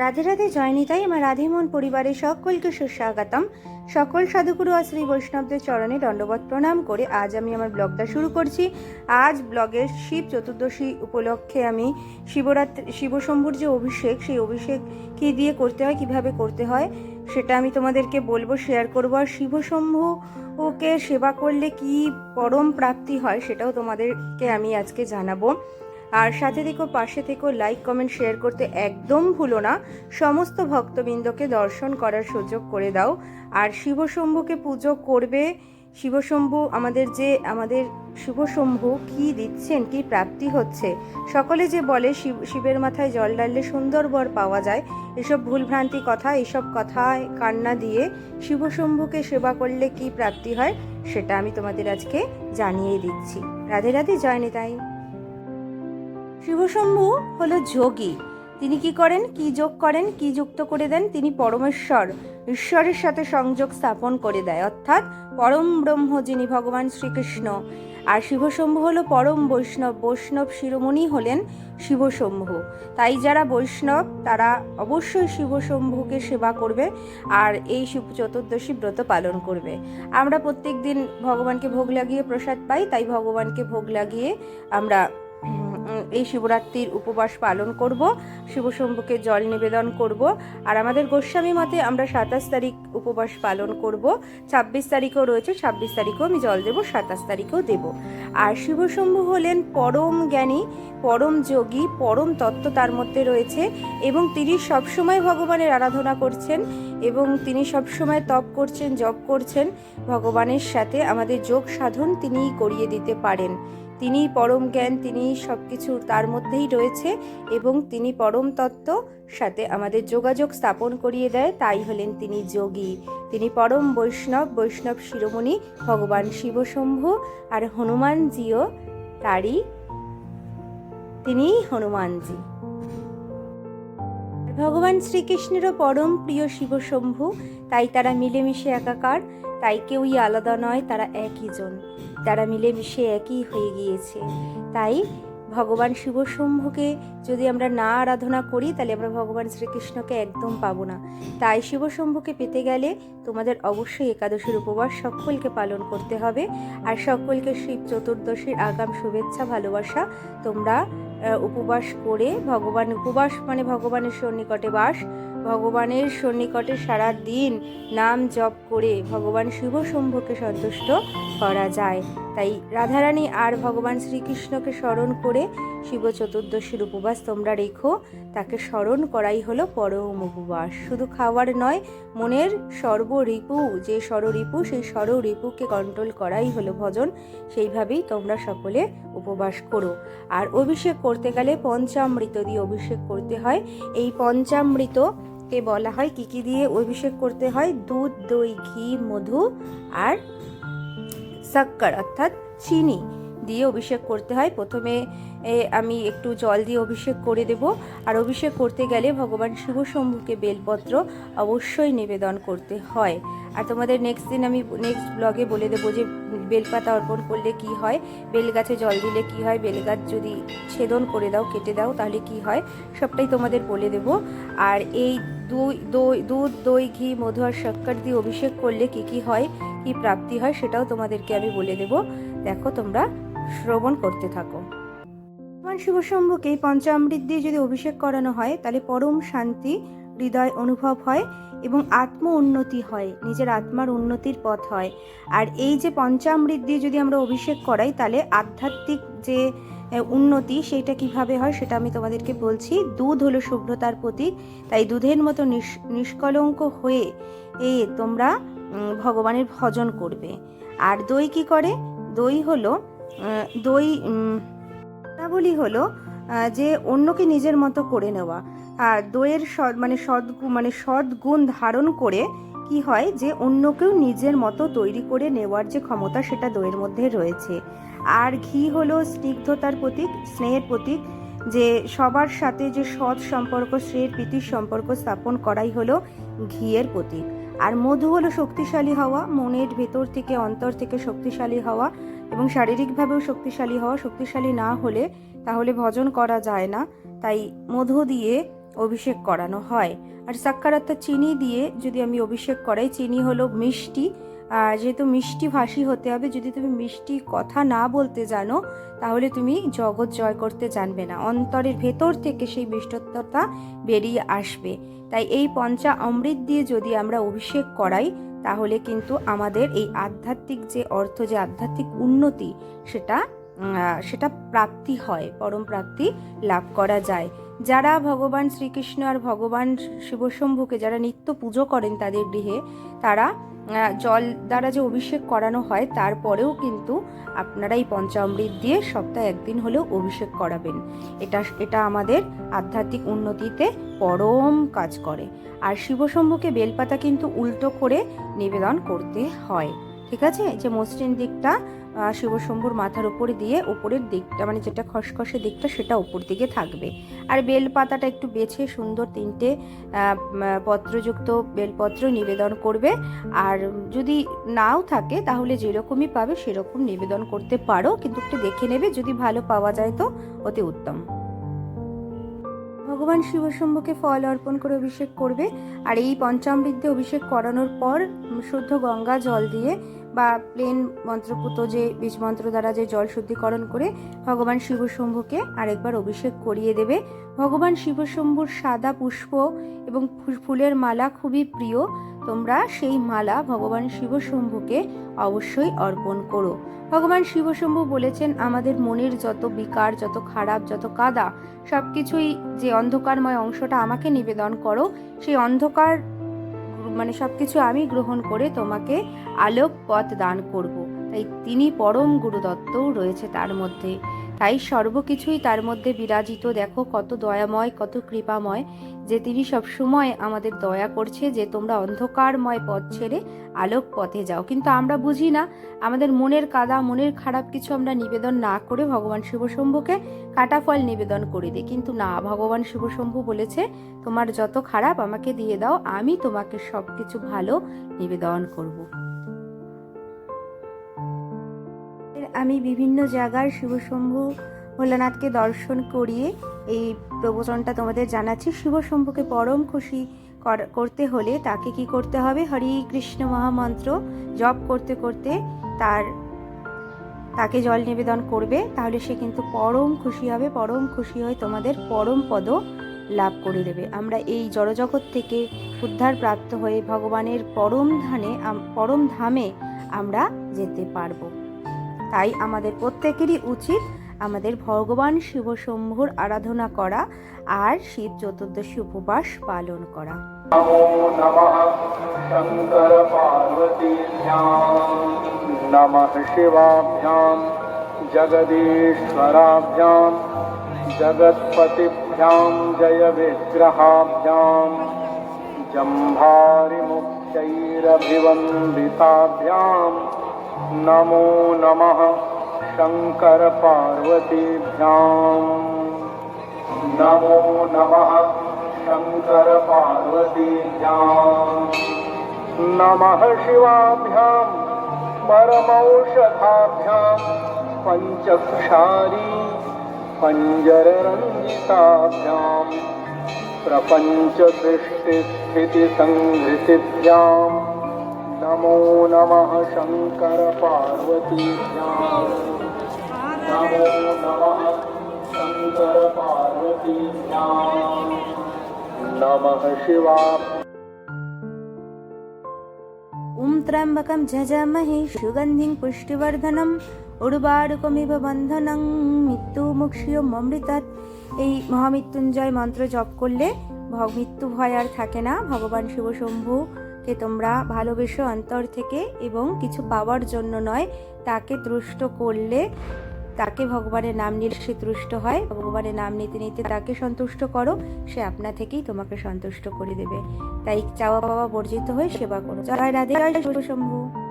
রাধে রাধে জয়নিতাই, আমার রাধেমন পরিবারের সকলকে সুস্বাগতম। সকল সাধুগুরু আর শ্রী বৈষ্ণবদের চরণে দণ্ডবত প্রণাম করে আজ আমি আমার ব্লগটা শুরু করছি। আজ ব্লগের শিব চতুর্দশী উপলক্ষে আমি শিবরাত্রি, শিবশম্ভুর যে অভিষেক, সেই অভিষেক কী দিয়ে করতে হয়, কীভাবে করতে হয়, সেটা আমি তোমাদেরকে বলব শেয়ার করব। আর শিবশম্ভু ওকে সেবা করলে কি পরম প্রাপ্তি হয়, সেটাও তোমাদেরকে আমি আজকে জানাব। আর সাথে থেকো পাশে থেকো লাইক কমেন্ট শেয়ার করতে একদম ভুলো না। সমস্ত ভক্তবৃন্দকে দর্শন করার সুযোগ করে দাও। আর শিবশম্ভুকে পুজো করবে। শিবশম্ভু আমাদের যে, আমাদের শিবশম্ভু কি দিচ্ছেন, কি প্রাপ্তি হচ্ছে, সকলে যে বলে শিব, শিবের মাথায় জল ডাললে সুন্দর বর পাওয়া যায়, এসব ভুলভ্রান্তি কথা, এসব কথায় কান্না দিয়ে শিবশম্ভুকে সেবা করলে কি প্রাপ্তি হয়, সেটা আমি তোমাদের আজকে জানিয়ে দিচ্ছি। রাধে রাধে, জয় নিতাই। শিবশম্ভু হলো যোগী। তিনি কি করেন? কি যোগ করেন? কি যুক্ত করে দেন? তিনি পরমেশ্বর। ঈশ্বরের সাথে সংযোগ স্থাপন করে দেয়। অর্থাৎ পরম ব্রহ্ম যিনি ভগবান শ্রীকৃষ্ণ। আর শিবশম্ভু হলো পরম বৈষ্ণব। বৈষ্ণব শিরোমণি হলেন শিবশম্ভু তাই যারা বৈষ্ণব, তারা অবশ্যই শিবশম্ভুকে সেবা করবে আর এই শিব চতুর্দশী ব্রত পালন করবে। আমরা প্রত্যেক দিন ভগবানকে ভোগ লাগিয়ে প্রসাদ পাই, তাই ভগবানকে ভোগ লাগিয়ে আমরা এই শিবরাত্রির উপবাস পালন করব। শিবশম্ভুকে জল নিবেদন করব। আর আমাদের গোস্বামী মতে আমরা সাতাশ তারিখ উপবাস পালন করব। ছাব্বিশ তারিখও রয়েছে, ছাব্বিশ তারিখেও আমি জল দেব, সাতাশ তারিখেও দেব। আর শিবশম্ভু হলেন পরম জ্ঞানী, পরম যোগী, পরম তত্ত্ব তার মধ্যে রয়েছে এবং তিনি সবসময় ভগবানের আরাধনা করছেন এবং তিনি সবসময় তপ করছেন, জপ করছেন। ভগবানের সাথে আমাদের যোগ সাধন তিনিই করিয়ে দিতে পারেন। তিনি পরম জ্ঞান, তিনি সব কিছু তার মধ্যেই রয়েছে এবং তিনি পরম তত্ত্ব। সাথে আমাদের যোগাযোগ স্থাপন করিয়ে দেয়, তাই হলেন তিনি যোগী। তিনি পরম বৈষ্ণব বৈষ্ণব শিরোমণি, ভগবান শিবশম্ভু আর হনুমানজিও তারই। তিনি হনুমানজি। ভগবান শ্রীকৃষ্ণেরও পরম প্রিয় শিবশম্ভু, তাই তারা মিলেমিশে একাকার, তাই কেউই আলাদা নয়, তারা একই জন। তারা মিলেমিশে একই হয়ে গিয়েছে। তাই ভগবান শিবশম্ভুকে যদি আমরা না আরাধনা করি, তাহলে আমরা ভগবান শ্রীকৃষ্ণকে একদম পাবো না। তাই শিবশম্ভুকে পেতে গেলে তোমাদের অবশ্যই একাদশীর উপবাস সকলকে পালন করতে হবে। আর সকলকে শিব চতুর্দশীর আগাম শুভেচ্ছা, ভালোবাসা। তোমরা উপবাস করে ভগবান, উপবাস মানে ভগবানের সন্নিকটে বাস। ভগবানের সন্নিকটে সারা দিন নাম জপ করে ভগবান শিব শম্ভুকে সন্তুষ্ট করা যায়। তাই রাধারানী আর ভগবান শ্রীকৃষ্ণকে স্মরণ করে শিব চতুর্দশীর উপবাস তোমরা রেখো, তাকে স্মরণ করাই হলো পরম উপবাস। শুধু খাওয়ার নয়, মনের সর্বরিপু, যে স্বররিপু, সেই স্বররিপুকে কন্ট্রোল করাই হলো ভজন। সেইভাবেই তোমরা সকলে উপবাস করো। আর অভিষেক করতে গেলে পঞ্চামৃত দিয়ে অভিষেক করতে হয়। এই পঞ্চামৃতকে বলা হয় কি কি দিয়ে অভিষেক করতে হয়? দুধ, দই, ঘি, মধু আর সাক্কার অর্থাৎ চিনি। দিয়ে অভিষেক করতে হয়। প্রথমে আমি একটু জল দিয়ে অভিষেক করে দেব। আর অভিষেক করতে গেলে ভগবান শিবশম্ভুকে বেলপত্র অবশ্যই নিবেদন করতে হয়। আর তোমাদের নেক্সট দিন আমি নেক্সট ব্লগে বলে দেবো যে, বেলপাতা অর্পণ করলে কি হয়? বেল গাছে জল দিলে কি হয়? বেল গাছ যদি ছেদন করে দাও, কেটে দাও, তাহলে কি হয়? সবটাই তোমাদের বলে দেব। আর এই দুই, দই, দুধ, দই, ঘি, মধু আর শক্কর দিয়ে অভিষেক করলে কি কি হয়? কি প্রাপ্তি হয়? সেটাও তোমাদেরকে আমি বলে দেব। দেখো তোমরা শ্রবণ করতে থাকো। ভগবান শিবশম্ভুকে পঞ্চামৃত দিয়ে যদি অভিষেক করানো হয়, তাহলে পরম শান্তি, হৃদয় অনুভব হয় এবং আত্ম উন্নতি হয়, নিজের আত্মার উন্নতির পথ হয়। আর এই যে পঞ্চামৃত দিয়ে যদি আমরা অভিষেক করাই, তাহলে আধ্যাত্মিক যে উন্নতি সেইটা কীভাবে হয় সেটা আমি তোমাদেরকে বলছি। দুধ হলো শুভ্রতার প্রতীক, তাই দুধের মতো নিষ- নিষ্কলঙ্ক হয়ে, এ তোমরা ভগবানের ভজন করবে। আর দই কি করে? দই হলো দই উম, বলি হলো যে অন্যকে নিজের মতো করে নেওয়া। আর দইয়ের সৎ মানে সৎ মানে সৎ গুণ ধারণ করে কি হয় যে অন্যকেও নিজের মতো তৈরি করে নেওয়ার যে ক্ষমতা সেটা দইয়ের মধ্যে রয়েছে। আর ঘি হলো স্নিগ্ধতার প্রতীক স্নেহের প্রতীক যে সবার সাথে যে সৎ সম্পর্ক স্নেহের প্রীতির সম্পর্ক স্থাপন করাই হলো ঘিয়ের প্রতীক। আর মধু হলো শক্তিশালী হওয়া মনের ভেতর থেকে অন্তর থেকে শক্তিশালী হওয়া এবং শারীরিকভাবেও শক্তিশালী হওয়া, শক্তিশালী না হলে তাহলে ভজন করা যায় না। তাই মধু দিয়ে অভিষেক করানো হয়। আর অর্থাৎ চিনি দিয়ে যদি আমি অভিষেক করাই, চিনি হলো মিষ্টি। যেহেতু মিষ্টি ভাষী হতে হবে, যদি তুমি মিষ্টি কথা না বলতে জানো, তাহলে তুমি জগৎ জয় করতে জানবে না। অন্তরের ভেতর থেকে সেই মিষ্টত্বতা বেরিয়ে আসবে। তাই এই পঞ্চা অমৃত দিয়ে যদি আমরা অভিষেক করাই তাহলে কিন্তু আমাদের এই আধ্যাত্মিক যে অর্থ, যে আধ্যাত্মিক উন্নতি, সেটা সেটা প্রাপ্তি হয়, পরম প্রাপ্তি লাভ করা যায়। যারা ভগবান শ্রীকৃষ্ণ আর ভগবান শিবশম্ভুকে যারা নিত্য পুজো করেন তাদের গৃহে, তারা জল দ্বারা যে অভিষেক করানো হয়, তারপরেও কিন্তু আপনারা এই পঞ্চামৃত দিয়ে সপ্তাহে একদিন হলেও অভিষেক করাবেন। এটা এটা আমাদের আধ্যাত্মিক উন্নতিতে পরম কাজ করে। আর শিবশম্ভুকে বেলপাতা কিন্তু উল্টো করে নিবেদন করতে হয়। ঠিক আছে? যে মসৃণ দিকটা শিবশম্ভুর মাথার উপর দিয়ে উপরের দিকটা মানে যেটা খসখসে দিকটা, সেটা উপর দিকে থাকবে। আর বেলপাতাটা একটু বেছে সুন্দর তিনটে পত্রযুক্ত বেলপত্র নিবেদন করবে। আর যদি নাও থাকে, তাহলে যেরকমই পাবে, সেরকম নিবেদন করতে পারো। কিন্তু একটু দেখে নেবে, যদি ভালো পাওয়া যায় তো অতি উত্তম। ভগবান শিবশম্ভুকে ফল অর্পণ করে অভিষেক করবে আর এই পঞ্চম পঞ্চামৃদ্ধে অভিষেক করানোর পর শুদ্ধ গঙ্গা জল দিয়ে বা প্লেন মন্ত্রপুত যে বীজ মন্ত্র দ্বারা যে জল শুদ্ধিকরণ করে ভগবান শিবশম্ভুকে আরেকবার অভিষেক করিয়ে দেবে। ভগবান শিবশম্ভুর সাদা পুষ্প এবং ফুলের মালা খুবই প্রিয়। তোমরা সেই মালা ভগবান শিবশম্ভুকে অবশ্যই অর্পণ করো। ভগবান শিবশম্ভু বলেছেন, আমাদের মনের যত বিকার, যত খারাপ, যত কাদা সব কিছুই যে অন্ধকারময় অংশটা আমাকে নিবেদন করো, সেই অন্ধকার মানে সব কিছু আমি গ্রহণ করে তোমাকে আলোক পথ দান করব। তাই তিনি পরম গুরুদত্তও রয়েছে তার মধ্যে। তাই সর্বকিছুই তার মধ্যে বিরাজিত। দেখো কত দয়াময়, কত কৃপাময়, যে তিনি সবসময় আমাদের দয়া করছে, যে তোমরা অন্ধকারময় পথ ছেড়ে আলোক পথে যাও। কিন্তু আমরা বুঝি না, আমাদের মনের কাদা, মনের খারাপ কিছু আমরা নিবেদন না করে ভগবান শিবশম্ভুকে কাটা ফল নিবেদন করে দিই। কিন্তু না, ভগবান শিবশম্ভু বলেছে, তোমার যত খারাপ আমাকে দিয়ে দাও, আমি তোমাকে সব কিছু ভালো নিবেদন করব। আমি বিভিন্ন জায়গার শিবশম্ভু ভোলানাথকে দর্শন করিয়ে এই প্রবচনটা তোমাদের জানাচ্ছি। শিবশম্ভুকে পরম খুশি কর- করতে হলে তাকে কি করতে হবে? হরে কৃষ্ণ মহামন্ত্র জপ করতে করতে তার, তাকে জল নিবেদন করবে, তাহলে সে কিন্তু পরম খুশি হবে, পরম খুশি হয়ে তোমাদের পরম পদ লাভ করে দেবে। আমরা এই জড়জগৎ থেকে উদ্ধার প্রাপ্ত হয়ে ভগবানের পরম ধানে পরম ধামে আমরা যেতে পারব। তাই আমাদের প্রত্যেকেরই উচিত আমাদের ভগবান শিবশম্ভুর আরাধনা করা আর শিব চতুর্দশী উপবাস পালন করা नमो नमः शङ्करपार्वतीभ्यां नमः शिवाभ्यां जगदीश्वराभ्यां जगत्पतिभ्यां जयविग्रहाभ्यां जम्भारिमुख्यैरभिवन्दिताभ्यां नमो नमः शङ्करपार्वतीभ्याम्। नमो नमः शङ्करपार्वतीभ्याम्। नमः शिवाभ्यां परमौषधाभ्यां पञ्चक्षारी पञ्जररञ्जिताभ्यां प्रपञ्चसृष्टिस्थितिसङ्घृतिभ्यां नमो नमः शङ्करपार्वतीभ्याम् नमो नमः शङ्करपार्वतीभ्याम् नमः शिवा ॐ त्र्यम्बकं झजामहे सुगन्धिं পুষ্টিবর্ধনম উর্বারুকমিব বন্ধনং মৃত্যুমুক্ষীয় মমৃতাৎ এই মহামৃত্যুঞ্জয় মন্ত্র জপ করলে ভ- মৃত্যু ভয় আর থাকে না ভগবান শিবশম্ভুকে তোমরা ভালোবেসো অন্তর থেকে এবং কিছু পাওয়ার জন্য নয়, তাকে তুষ্ট করলে তাকে ভগবানের নাম নিলে সে তুষ্ট হয়। ভগবানের নাম নিতে নিতে তাকে সন্তুষ্ট করো, সে আপনা থেকেই তোমাকে সন্তুষ্ট করে দেবে। তাই চাওয়া পাওয়া বর্জিত হয়ে সেবা করো। জয় রাধে, জয় শিবশম্ভু